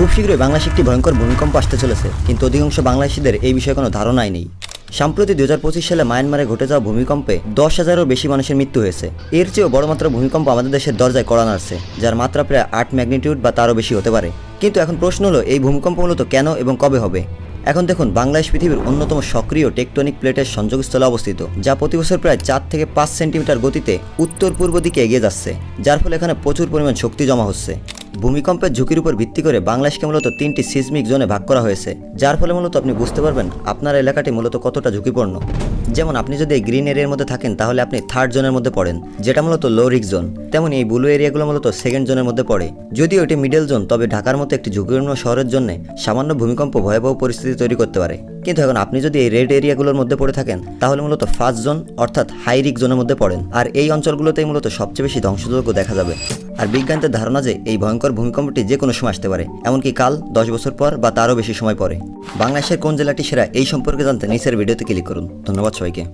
খুব শীঘ্রই বাংলাদেশে একটি ভয়ঙ্কর ভূমিকম্প আসতে চলেছে, কিন্তু অধিকাংশ বাংলাদেশিদের এই বিষয়ে কোনো ধারণাই নেই। সম্প্রতি দু হাজার পঁচিশ সালে মায়ানমারে ঘটে যাওয়া ভূমিকম্পে দশ হাজারও বেশি মানুষের মৃত্যু হয়েছে। এর চেয়েও বড় মাত্রা ভূমিকম্প আমাদের দেশের দরজায় কড়া নাড়ছে, যার মাত্রা প্রায় আট ম্যাগনিটিউড বা তারও বেশি হতে পারে। কিন্তু এখন প্রশ্ন হলো, এই ভূমিকম্প মূলত কেন এবং কবে হবে? এখন দেখুন, বাংলাদেশ পৃথিবীর অন্যতম সক্রিয় টেকটনিক প্লেটের সংযোগস্থলে অবস্থিত, যা প্রতি বছর প্রায় চার থেকে পাঁচ সেন্টিমিটার গতিতে উত্তর পূর্ব দিকে এগিয়ে যাচ্ছে, যার ফলে এখানে প্রচুর পরিমাণ শক্তি জমা হচ্ছে। ভূমিকম্পের ঝুঁকির উপর ভিত্তি করে বাংলাদেশকে মূলত তিনটি সিসমিক জোনে ভাগ করা হয়েছে, যার ফলে মূলত আপনি বুঝতে পারবেন আপনার এলাকাটি মূলত কতটা ঝুঁকিপূর্ণ। যেমন আপনি যদি এই গ্রিন এরিয়ার মধ্যে থাকেন, তাহলে আপনি থার্ড জোনের মধ্যে পড়েন, যেটা মূলত লো রিক জোন। তেমন এই ব্লু এরিয়াগুলো মূলত সেকেন্ড জোনের মধ্যে পড়ে। যদিও এটি মিডল জোন, তবে ঢাকার মতো একটি ঝুঁকিপূর্ণ শহরের জন্য সামান্য ভূমিকম্প ভয়াবহ পরিস্থিতি তৈরি করতে পারে। কিন্তু এখন আপনি যদি এই রেড এরিয়াগুলোর মধ্যে পড়ে থাকেন, তাহলে মূলত ফার্স্ট জোন অর্থাৎ হাই রিক জোনের মধ্যে পড়েন। আর এই অঞ্চলগুলোতেই মূলত সবচেয়ে বেশি ধ্বংসযোগ্য দেখা যাবে। আর বিজ্ঞানীদের ধারণা যে এই ভয়ঙ্কর ভূমিকম্পটি যে কোনো সময় আসতে পারে, এমনকি কাল, দশ বছর পর বা তারও বেশি সময় পরে। বাংলাদেশের কোন জেলাটি সেরা এই সম্পর্কে জানতে নিচের ভিডিওতে ক্লিক করুন। ধন্যবাদ সবাইকে।